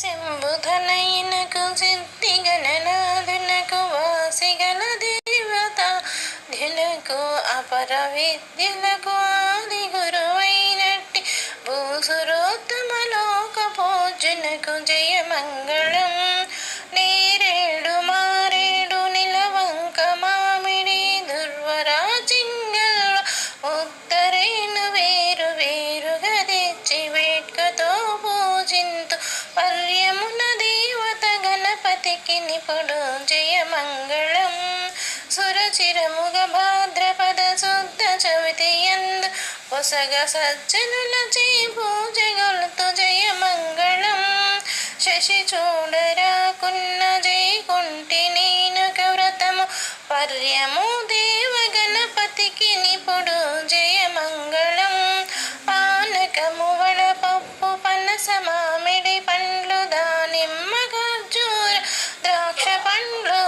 శంభుధనైనకు సిద్ధి గణనాథునకు వాసిగల దేవత ధులకు అపర విద్యులకు ఆది గురువైనట్టి. భూసురోత్తమలోక పూజనకు జయ మంగళ నిపుడు జయమంగళం సురచిరముగ భాద్రపద శుద్ధ చవితి ఎందు పొసగ సజ్జనుల చే పూజగలుతు జయ శశి చూడరాకున్న జై కుంటి నేనుక వ్రతము పర్యము pan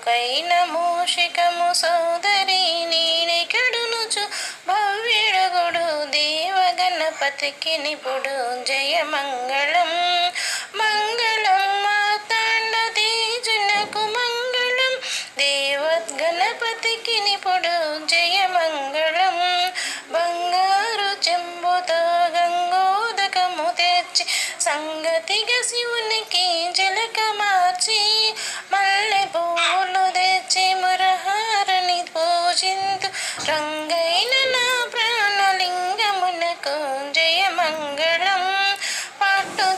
జోకైన మూషికము సోదరి నేనెకడునుచు భవ్యుడగుడు. దేవ గణపతికి నిపుడు జయ మంగళం. మంగళం మాతాండ తేజునకు మంగళం. దేవద్గణపతికి నిపుడు జయ మంగళం. బంగారు చెంబుతో గంగోదకము తెచ్చి సంగతిగా శివుని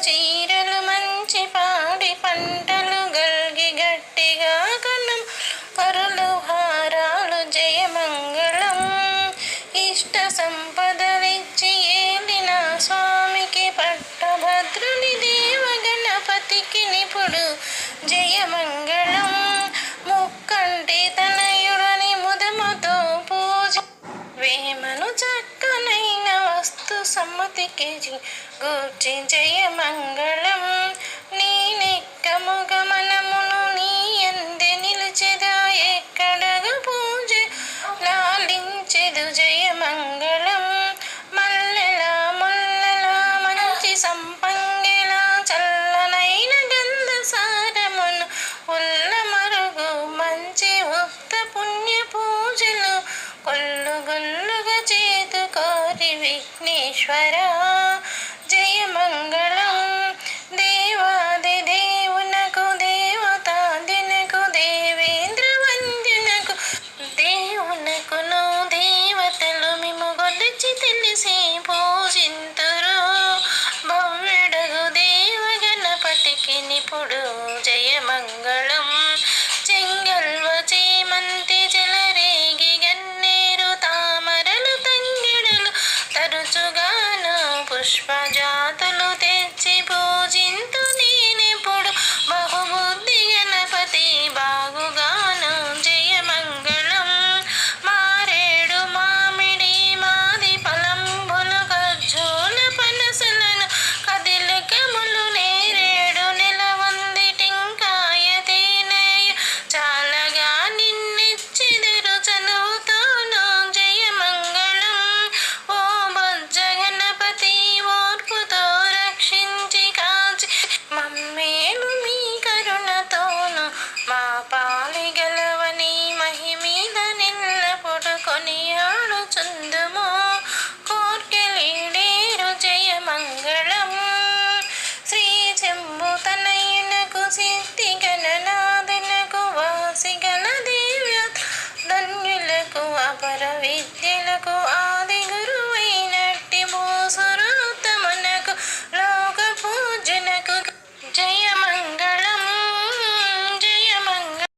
చీరలు మంచి పాడి పంటలు గల్గి గట్టిగా కనం. కరులు హారాలు జయమంగళం ఇష్ట సంపదలిచ్చి ఏలిన స్వామికి పట్టభద్రుని దేవ గణపతికి నిపుడు జయమంగళం సమ్మతికి గూర్చి జయ మంగళం నీ నిక్కము గమనమును నీ ఎందే నిలిచెదా ఎక్కడగ పూజ. లాలించెదు జయ మంగళం మల్లెల ముల్లెల మంచి సంపంగిల చల్లనైన గంధ సారమును ఉల్ల మరుగు మంచి ఉక్త పుణ్య పూజలు. కొల్లు గొల్లుగా చేతు కోరి విఘ్నేశ్వర